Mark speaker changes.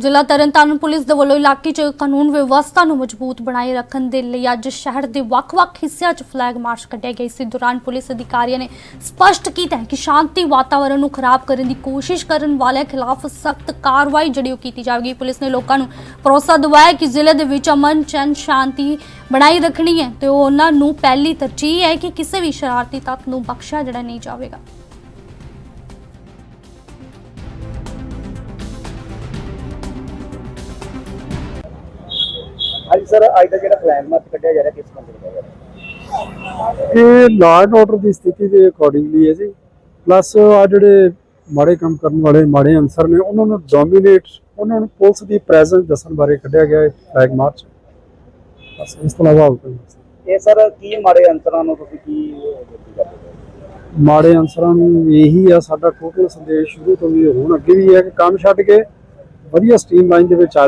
Speaker 1: ਜ਼ਿਲ੍ਹਾ ਤਰਨਤਾਰਨ ਪੁਲਿਸ ਦੇ ਵੱਲੋਂ ਇਲਾਕੇ 'ਚ ਕਾਨੂੰਨ ਵਿਵਸਥਾ ਨੂੰ ਮਜ਼ਬੂਤ ਬਣਾਈ ਰੱਖਣ ਦੇ ਲਈ ਅੱਜ ਸ਼ਹਿਰ ਦੇ ਵੱਖ-ਵੱਖ ਹਿੱਸਿਆਂ 'ਚ ਫਲੈਗ ਮਾਰਚ ਕੱਢਿਆ ਗਿਆ ਇਸ ਦੌਰਾਨ ਪੁਲਿਸ ਅਧਿਕਾਰੀਆਂ ਨੇ ਸਪਸ਼ਟ ਕੀਤਾ ਕਿ ਸ਼ਾਂਤੀ ਵਾਤਾਵਰਣ ਨੂੰ ਖਰਾਬ ਕਰਨ ਦੀ ਕੋਸ਼ਿਸ਼ ਕਰਨ ਵਾਲਿਆਂ ਖਿਲਾਫ ਸਖਤ ਕਾਰਵਾਈ ਜਿਹੜੀ ਉਹ ਕੀਤੀ ਜਾਵੇਗੀ। ਪੁਲਿਸ ਨੇ ਲੋਕਾਂ ਨੂੰ ਭਰੋਸਾ ਦਿਵਾਇਆ ਕਿ ਜ਼ਿਲ੍ਹੇ ਦੇ ਵਿੱਚ ਅਮਨ, ਚੈਨ, ਸ਼ਾਂਤੀ ਬਣਾਈ ਰੱਖਣੀ ਹੈ ਤੇ ਉਹਨਾਂ ਨੂੰ ਪਹਿਲੀ ਤਰਜੀਹ ਹੈ ਕਿ ਕਿਸੇ ਵੀ ਸ਼ਰਾਰਤੀ ਤੱਤ ਨੂੰ ਬਖਸ਼ਿਆ ਜਿਹੜਾ ਨਹੀਂ ਜਾਵੇਗਾ।
Speaker 2: ਹਾਂਜੀ ਸਰ ਅੱਜ ਦਾ ਜਿਹੜਾ ਫਲੈਗ ਮਾਰਚ ਕੱਢਿਆ ਜਾ ਰਿਹਾ ਕਿਸ ਬੰਦੇ ਦਾ ਜਾ ਰਿਹਾ
Speaker 3: ਇਹ ਲਾਅ ਐਂਡ ਆਰਡਰ ਦੀ ਸਥਿਤੀ ਦੇ ਅਕੋਰਡਿੰਗਲੀ ਹੈ ਜੀ। ਪਲੱਸ ਆ ਜਿਹੜੇ ਮਾੜੇ ਕੰਮ ਕਰਨ ਵਾਲੇ ਮਾੜੇ ਅਨਸਰ ਨੇ ਉਹਨਾਂ ਨੂੰ ਡੋਮੀਨੇਟ ਉਹਨਾਂ ਨੂੰ ਪੁਲਿਸ ਦੀ ਪ੍ਰੈਜ਼ੈਂਸ ਦੱਸਣ ਬਾਰੇ ਕੱਢਿਆ ਗਿਆ ਇਹ ਫਲੈਗ ਮਾਰਚ ਬਸ ਇਸ ਤੋਂ ਇਲਾਵਾ।
Speaker 2: ਇਹ ਸਰ ਕੀ ਮਾੜੇ ਅੰਤਰਾਂ ਨੂੰ ਤੁਸੀਂ ਕੀ
Speaker 3: ਮਾੜੇ ਅਨਸਰਾਂ ਨੂੰ ਇਹੀ ਆ ਸਾਡਾ ਟੋਟਲ ਸੰਦੇਸ਼ ਸ਼ੁਰੂ ਤੋਂ ਵੀ ਹੁਣ ਅੱਗੇ ਵੀ ਹੈ ਕਿ ਕੰਮ ਛੱਡ ਕੇ ਵਧੀਆ ਸਟ੍ਰੀਮਲਾਈਨ ਦੇ ਵਿੱਚ